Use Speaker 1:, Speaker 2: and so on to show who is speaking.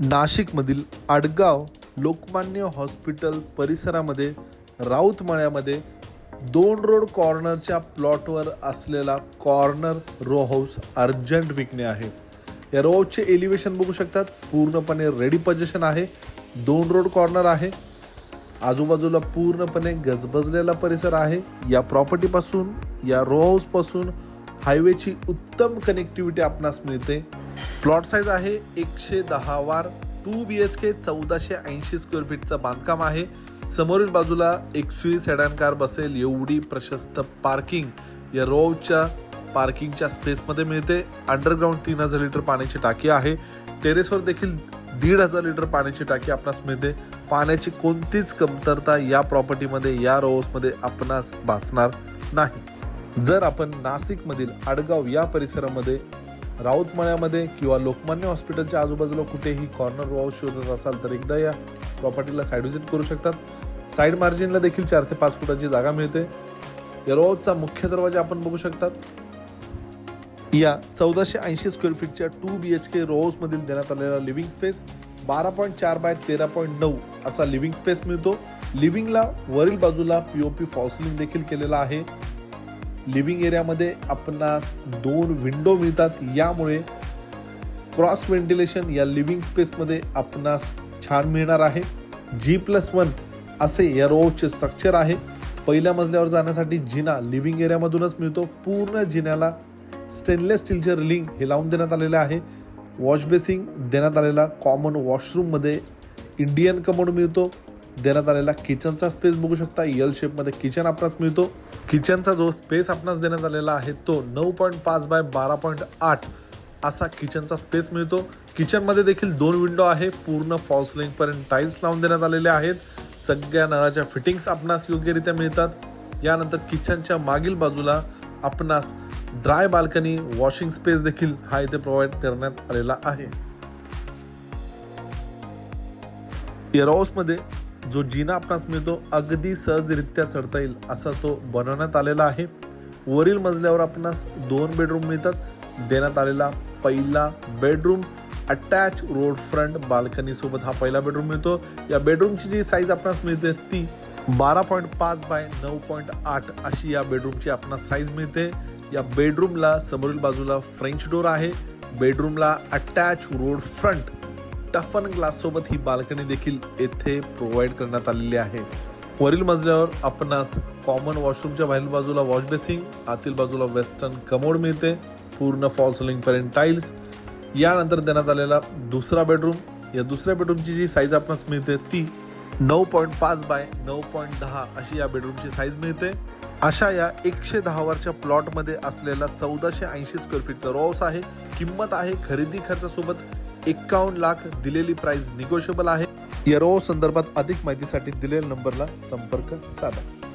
Speaker 1: नाशिकमधील आडगाव लोकमान्य हॉस्पिटल परिसरामध्ये राऊतमळ्यामध्ये दोन रोड कॉर्नरच्या प्लॉटवर असलेला कॉर्नर रो हाऊस अर्जंट विकणे आहे. या रो हाऊसचे एलिव्हेशन बघू शकतात. पूर्णपणे रेडी पोझिशन आहे. दोन रोड कॉर्नर आहे. आजूबाजूला पूर्णपणे गजबजलेला परिसर आहे. या प्रॉपर्टीपासून या रो हाऊसपासून हायवेची उत्तम कनेक्टिव्हिटी आपणास मिळते. प्लॉट साईज आहे एकशे दहा वार. टू बी एच के चौदाशे ऐंशी स्क्वेअर फीटचं बांधकाम आहे. समोरील बाजूला एक स्वी सेडॅन कार बसेल. एवढी प्रशस्त पार्किंग या रोवच्या पार्किंगच्या स्पेसमध्ये मिळते. अंडरग्राऊंड तीन हजार लिटर पाण्याची टाकी आहे. टेरेसवर देखील दीड हजार लिटर पाण्याची टाकी आपणास मिळते. पाण्याची कोणतीच कमतरता या प्रॉपर्टीमध्ये या रोवसमध्ये आपणास भासणार नाही. जर आपण नाशिकमधील आडगाव या परिसरामध्ये राऊतमळ्यामध्ये किंवा लोकमान्य हॉस्पिटलच्या आजूबाजूला कुठेही कॉर्नर रो शोधत असाल तर एकदा या प्रॉपर्टीला साईड व्हिजिट करू शकतात. साईड मार्जिनला देखील चार ते पाच फुटाची जागा मिळते. या मुख्य दरवाजा आपण बघू शकतात. या चौदाशे ऐंशी स्क्वेअर फीटच्या टू बी एच के रोहाऊसमधील देण्यात आलेला लिव्हिंग स्पेस बारा पॉईंट चार बाय तेरा पॉईंट नऊ असा लिव्हिंग स्पेस मिळतो. लिव्हिंगला वरील बाजूला पी ओ पी फॉसलिंग देखील केलेला आहे. लिव्हिंग एरियामध्ये आपणास दोन विंडो मिळतात. यामुळे क्रॉस व्हेंटिलेशन या लिव्हिंग स्पेसमध्ये आपणास छान मिळणार आहे. जी प्लस वन असे या रोचे स्ट्रक्चर आहे. पहिल्या मजल्यावर जाण्यासाठी जिना लिव्हिंग एरियामधूनच मिळतो. पूर्ण जिन्याला स्टेनलेस स्टीलचे रिलिंग हे लावून देण्यात आलेले आहे. वॉश बेसिंग देण्यात आलेला कॉमन वॉशरूममध्ये इंडियन कमोड मिळतो. देण्यात आलेला किचनचा स्पेस बघू शकता. एल शेपमध्ये किचन आपणास मिळतो. किचनचा जो स्पेस आपणास देण्यात आलेला आहे तो नऊ पॉईंट पाच बाय बारा पॉईंट आठ असा किचनचा स्पेस मिळतो. किचनमध्ये देखील दोन विंडो आहे. पूर्ण फॉल्स पर्यंत टाईल्स लावून देण्यात आलेले आहेत. सगळ्या नळाच्या फिटिंग्स आपणास योग्यरित्या मिळतात. यानंतर किचनच्या मागील बाजूला आपणास ड्राय बाल्कनी वॉशिंग स्पेस देखील हा इथे प्रोव्हाइड करण्यात आलेला आहे. मध्ये जो जिना आपणास मिळतो अगदी सहजरित्या चढता येईल असा तो बनवण्यात आलेला आहे. वरील मजल्यावर आपणास दोन बेडरूम मिळतात. देण्यात आलेला पहिला bedroom attach road front balcony सोबत हा पहिला बेडरूम मिळतो. या बेडरूमची जी साईज आपणास मिळते ती बारा पॉईंट पाच बाय नऊ पॉईंट आठ अशी या बेडरूमची आपणास साईज मिळते. या बेडरूमला समोरील बाजूला फ्रेंच डोर आहे. बेडरूमला अटॅच रोड फ्रंट टफन ग्लाससोबत ही बाल्कनी देखील येथे प्रोव्हाइड करण्यात आलेली आहे. वरील मजल्यावर आपणास कॉमन वॉशरूमच्या बाहेरील बाजूला वॉश बेसिंग आतील बाजूला वेस्टर्न कमोड मिळते. पूर्ण फॉल सिलिंग पर्यंत टाईल्स यानंतर देण्यात आलेला दुसरा बेडरूम या दुसऱ्या बेडरूमची जी साईज आपणास मिळते ती नऊ पॉईंट पाच बाय नऊ पॉईंट दहा अशी या बेडरूमची साईज मिळते. अशा या एकशे दहा वरच्या प्लॉटमध्ये असलेला चौदाशे ऐंशी स्क्वेअर फीटचा रोहाऊस आहे. किंमत आहे खरेदी खर्चासोबत एक्कावन्न लाख दिलेली प्राइस निगोशिएबल आहे. या संदर्भात अधिक माहितीसाठी दिलेल्या नंबरला संपर्क साधा.